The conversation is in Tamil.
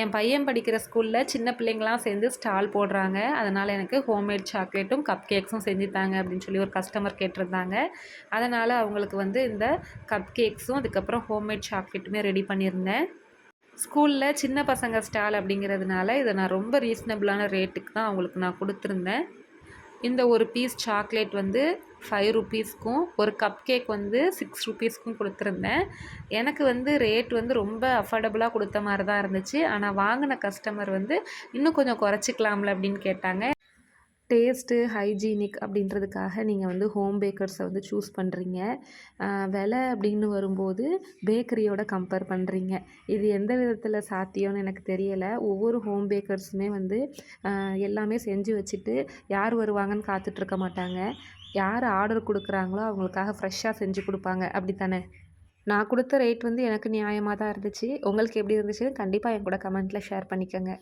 என் பையன் படிக்கிற ஸ்கூலில் சின்ன பிள்ளைங்களாம் சேர்ந்து ஸ்டால் போடுறாங்க. அதனால் எனக்கு ஹோம்மேட் சாக்லேட்டும் கப் கேக்ஸும் செஞ்சுத்தாங்க அப்படின்னு சொல்லி ஒரு கஸ்டமர் கேட்டிருந்தாங்க. அதனால் அவங்களுக்கு வந்து இந்த கப் கேக்ஸும் அதுக்கப்புறம் ஹோம்மேட் சாக்லேட்டுமே ரெடி பண்ணியிருந்தேன். ஸ்கூலில் சின்ன பசங்க ஸ்டால் அப்படிங்கிறதுனால இதை நான் ரொம்ப ரீசனபிளான ரேட்டுக்கு தான் அவங்களுக்கு நான் கொடுத்துருந்தேன். இந்த ஒரு பீஸ் சாக்லேட் வந்து ஃபைவ் ருபீஸ்க்கும் ஒரு கப் கேக் வந்து சிக்ஸ் ருபீஸ்க்கும் கொடுத்துருந்தேன். எனக்கு வந்து ரேட் வந்து ரொம்ப அஃபோர்டபுளாக கொடுத்த மாதிரி தான் இருந்துச்சு. ஆனால் வாங்கின கஸ்டமர் வந்து இன்னும் கொஞ்சம் குறைச்சிக்கலாம்ல அப்படின்னு கேட்டாங்க. டேஸ்ட்டு ஹைஜீனிக் அப்படின்றதுக்காக நீங்கள் வந்து ஹோம் பேக்கர்ஸை வந்து சூஸ் பண்ணுறீங்க விலை அப்படின்னு வரும்போது பேக்கரியோட கம்பேர் பண்ணுறீங்க இது எந்த விதத்தில் சாத்தியம்னு எனக்கு தெரியலை. ஒவ்வொரு ஹோம் பேக்கர்ஸுமே வந்து எல்லாமே செஞ்சு வச்சுட்டு யார் வருவாங்கன்னு காத்துட்ருக்க மாட்டாங்க. யார் ஆர்டர் கொடுக்குறாங்களோ அவங்களுக்காக ஃப்ரெஷ்ஷாக செஞ்சு கொடுப்பாங்க. அப்படி தானே நான் கொடுத்த ரேட் வந்து எனக்கு நியாயமாக தான் இருந்துச்சு. உங்களுக்கு எப்படி இருந்துச்சுன்னு கண்டிப்பாக என் கூட கமெண்ட்டில் ஷேர் பண்ணிக்கோங்க.